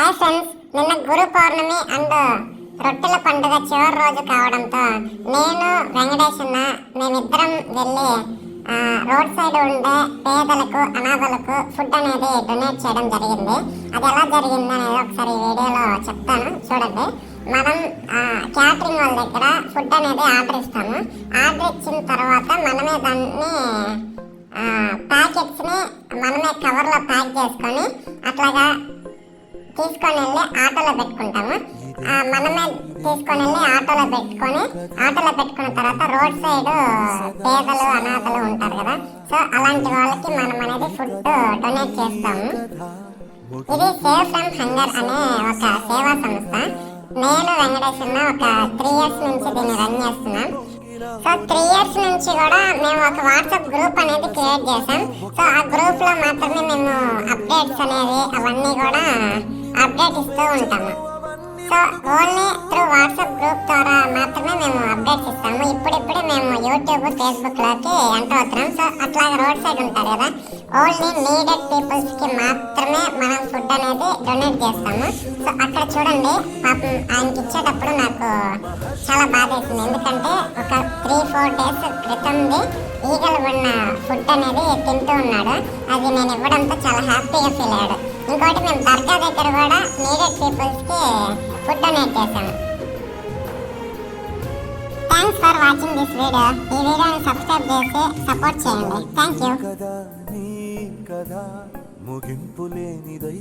Hi friends నిన్న గురు పౌర్ణమి and రొట్టెల పండుగ చివరి రోజు కావడంతో నేను వెంకటేశన్న మేమిద్దరం వెళ్ళి రోడ్ సైడ్ ఉండే పేదలకు అనాథలకు ఫుడ్ అనేది డొనేట్ చేయడం జరిగింది. అది ఎలా జరిగింది అనేది ఒకసారి వీడియోలో చెప్తాను. చూడండి. మనం క్యాటరింగ్ వాళ్ళ దగ్గర ఫుడ్ అనేది ఆర్డర్ ఇస్తాము. ఆర్డర్ ఇచ్చిన తర్వాత మనమే దాన్ని ప్యాకెట్స్ని మనమే కవర్లో ప్యాక్ చేసుకొని అట్లాగా తీసుకొని వెళ్ళి ఆటోలో పెట్టుకుంటాము. ఆ, మనమే తీసుకొని వెళ్ళి ఆటోలో పెట్టుకొని ఆటోలో పెట్టుకున్న తర్వాత రోడ్ సైడ్ పేదలు అనాథలు ఉంటారు కదా. సో అలాంటి వాళ్ళకి మనం అనేది ఫుడ్ డొనేట్ చేస్తాము. ఇది సేవ్ ఫ్రమ్ హంగర్ అనే ఒక సేవా సంస్థ. నేను వెంకటేశ్వర ఒక త్రీ ఇయర్స్ నుంచి దీన్ని రన్ చేస్తున్నాం. సో త్రీ ఇయర్స్ నుంచి కూడా మేము ఒక వాట్సాప్ గ్రూప్ అనేది క్రియేట్ చేసాం సో ఆ గ్రూప్లో మాత్రమే మేము అప్డేట్స్ అనేవి అవన్నీ కూడా అప్డేట్ ఇస్తూ ఉంటాము. So only through WhatsApp group ద్వారా మాత్రమే మేము యూట్యూబ్ ఫేస్బుక్లోకి ఎంటర్ అవుతున్నాం. సో అట్లాగే రోడ్ సైడ్ ఉంటారు కదా ఓన్లీ నీడెడ్ పీపుల్స్కి మాత్రమే మనం ఫుడ్ అనేది డొనేట్ చేస్తాము. సో అక్కడ చూడండి పాపం ఆయనకి ఇచ్చేటప్పుడు నాకు చాలా బాధ వేసింది. ఎందుకంటే ఒక త్రీ ఫోర్ డేస్ క్రితంది ఈగలు ఉన్న ఫుడ్ అనేది తింటూ ఉన్నాడు. అది నేను ఇవ్వడంతో చాలా హ్యాపీగా ఫీల్ అయ్యాడు. ఇంకోటి మేము దర్గా దగ్గర కూడా నీడెడ్ పీపుల్స్కి ఫుడ్ డొనేట్ చేశాము. Thanks for watching this video ఈ వీడియోని సబ్స్క్రైబ్ చేసి సపోర్ట్ చేయండి థ్యాంక్ యూ కదా నీ కదా ముగింపు లేనిదై